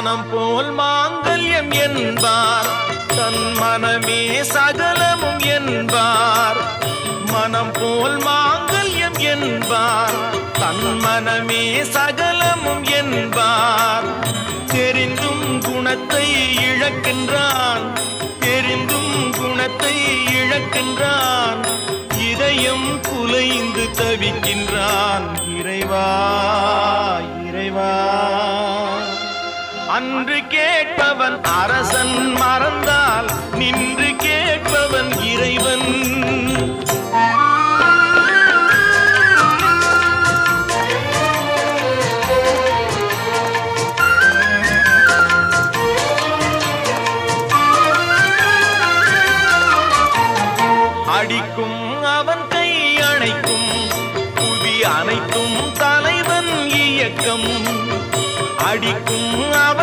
மனம் போல் மாங்கல்யம் என்பார். தன் மனமே சகலமும் என்பார். மனம் போல் மாங்கல்யம் என்பார். தன் மனமே சகலமும் என்பார். தெரிந்தும் குணத்தை இழக்கின்றான். தெரிந்தும் குணத்தை இழக்கின்றான். இதயம் குலைந்து தவிக்கின்றான். இறைவா இறைவா. அன்று கேட்பவன் அரசன் மறந்தால் நின்று கேட்பவன் இறைவன். அடிக்கும் அவன் கை அணைக்கும் புவி அனைத்தும் தலைவன் இயக்கம். அடிக்கும் அவன்